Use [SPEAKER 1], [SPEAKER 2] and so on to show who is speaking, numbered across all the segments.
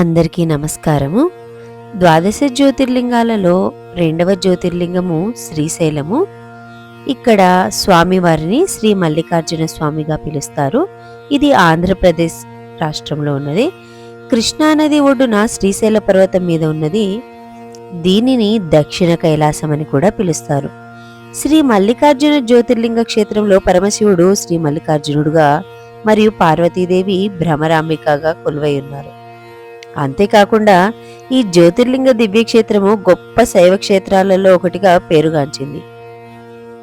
[SPEAKER 1] అందరికీ నమస్కారము. ద్వాదశ జ్యోతిర్లింగాలలో రెండవ జ్యోతిర్లింగము శ్రీశైలము. ఇక్కడ స్వామివారిని శ్రీ మల్లికార్జున స్వామిగా పిలుస్తారు. ఇది ఆంధ్రప్రదేశ్ రాష్ట్రంలో ఉన్నది. కృష్ణానది ఒడ్డున శ్రీశైల పర్వతం మీద ఉన్నది. దీనిని దక్షిణ కైలాసం అని కూడా పిలుస్తారు. శ్రీ మల్లికార్జున జ్యోతిర్లింగ క్షేత్రంలో పరమశివుడు శ్రీ మల్లికార్జునుడుగా మరియు పార్వతీదేవి భ్రమరాంబికగా కొలువై ఉన్నారు. అంతేకాకుండా ఈ జ్యోతిర్లింగ దివ్యక్షేత్రము గొప్ప శైవ క్షేత్రాలలో ఒకటిగా పేరుగాంచింది.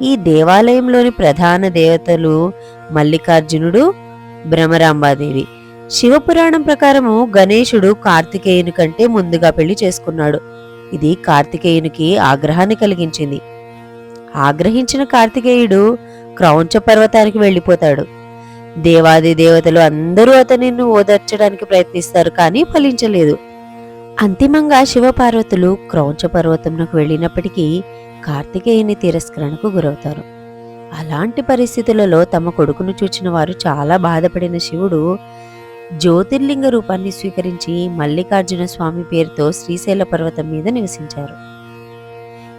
[SPEAKER 1] ఈ దేవాలయంలోని ప్రధాన దేవతలు మల్లికార్జునుడు భ్రమరాంబాదేవి శివపురాణం ప్రకారము గణేశుడు కార్తికేయుని కంటే ముందుగా పెళ్ళి చేసుకున్నాడు. ఇది కార్తికేయునికి ఆగ్రహాన్ని కలిగించింది. ఆగ్రహించిన కార్తికేయుడు క్రౌంచ పర్వతానికి వెళ్ళిపోతాడు. దేవాది దేవతలు అందరూ అతనిని ఓదార్చడానికి ప్రయత్నిస్తారు కానీ ఫలించలేదు. అంతిమంగా శివపార్వతులు క్రౌంచ పర్వతంకు వెళ్ళినప్పటికీ కార్తికేయుని తిరస్కరణకు గురవుతారు. అలాంటి పరిస్థితులలో తమ కొడుకును చూచిన వారు చాలా బాధపడిన శివుడు జ్యోతిర్లింగ రూపాన్ని స్వీకరించి మల్లికార్జున స్వామి పేరుతో శ్రీశైల పర్వతం మీద నివసించారు.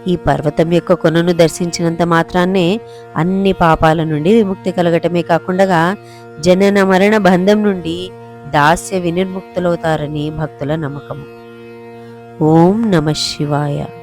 [SPEAKER 1] ఈ పర్వతం యొక్క కొనను దర్శించినంత మాత్రాన్నే అన్ని పాపాల నుండి విముక్తి కలగటమే కాకుండా జనన మరణ బంధం నుండి దాస్య వినిర్ముక్తులవుతారని భక్తుల నమ్మకం ఓం నమ శివాయ.